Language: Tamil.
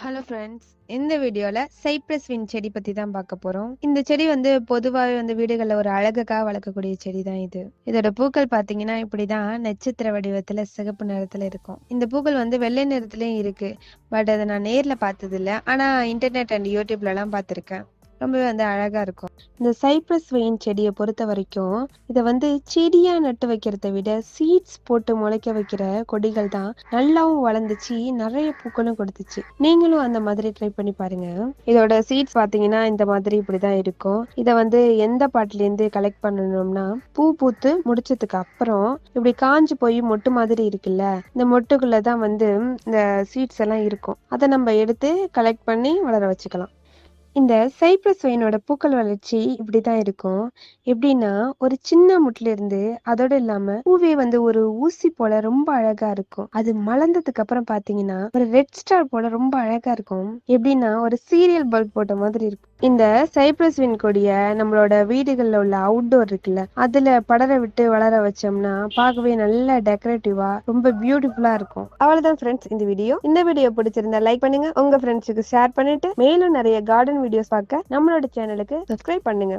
ஹலோ ஃப்ரெண்ட்ஸ் இந்த வீடியோல சைப்ரஸ் வின் செடி பத்தி தான் பார்க்க போறோம். இந்த செடி வந்து பொதுவாகவே வந்து வீடுகளில் ஒரு அழகுக்காக வளர்க்கக்கூடிய செடி தான் இது. இதோட பூக்கள் பார்த்தீங்கன்னா இப்படிதான் நட்சத்திர வடிவத்துல சிகப்பு நிறத்துல இருக்கும். இந்த பூக்கள் வந்து வெள்ளை நிறத்துலயும் இருக்கு. பட் அதை நான் நேர்ல பார்த்தது ஆனால் ஆனா இன்டர்நெட் அண்ட் யூடியூப்ல எல்லாம் பார்த்திருக்கேன். ரொம்பவே வந்து அழகா இருக்கும். இந்த சைப்ரஸ் வெயின் செடியை பொறுத்த வரைக்கும் இதை வந்து செடியா நட்டு வைக்கிறத விட சீட்ஸ் போட்டு முளைக்க வைக்கிற கொடிகள் தான் நல்லாவும் வளர்ந்துச்சு நிறைய பூக்களும் கொடுத்துச்சு. நீங்களும் அந்த மாதிரி ட்ரை பண்ணி பாருங்க. இதோட சீட்ஸ் பாத்தீங்கன்னா இந்த மாதிரி இப்படிதான் இருக்கும். இதை வந்து எந்த பாட்டில இருந்து கலெக்ட் பண்ணணும்னா பூ பூத்து முடிச்சதுக்கு அப்புறம் இப்படி காஞ்சு போய் மொட்டு மாதிரி இருக்குல்ல இந்த மொட்டுக்குள்ளதான் வந்து இந்த சீட்ஸ் எல்லாம் இருக்கும். அதை நம்ம எடுத்து கலெக்ட் பண்ணி வளர வச்சுக்கலாம். இந்த சைப்ரஸ் வைனோட பூக்கள் வளர்ச்சி இப்படிதான் இருக்கும். எப்படின்னா ஒரு சின்ன முட்ல இருந்து அதோட இல்லாம பூவே வந்து ஒரு ஊசி போல ரொம்ப அழகா இருக்கும். அது மலர்ந்ததுக்கு அப்புறம் பாத்தீங்கன்னா ஒரு ரெட் ஸ்டார் போல ரொம்ப அழகா இருக்கும். எப்படின்னா ஒரு சீரியல் பல்ப் போட்ட மாதிரி இருக்கும். இந்த சைப்ரஸ் வின் கொடிய நம்மளோட வீடுகள்ல உள்ள அவுட்டோர் இருக்குல்ல அதுல படர விட்டு வளர வச்சோம்னா பார்க்கவே நல்ல டெக்கரேட்டிவா ரொம்ப பியூட்டிஃபுல்லா இருக்கும். அவ்வளவுதான் ஃப்ரெண்ட்ஸ் இந்த வீடியோ இந்த வீடியோ பிடிச்சிருந்தா லைக் பண்ணுங்க. உங்க ஃப்ரெண்ட்ஸுக்கு ஷேர் பண்ணிட்டு மேலும் நிறைய கார்டன் வீடியோஸ் பார்க்க நம்மளோட சேனலுக்கு சப்ஸ்கிரைப் பண்ணுங்க.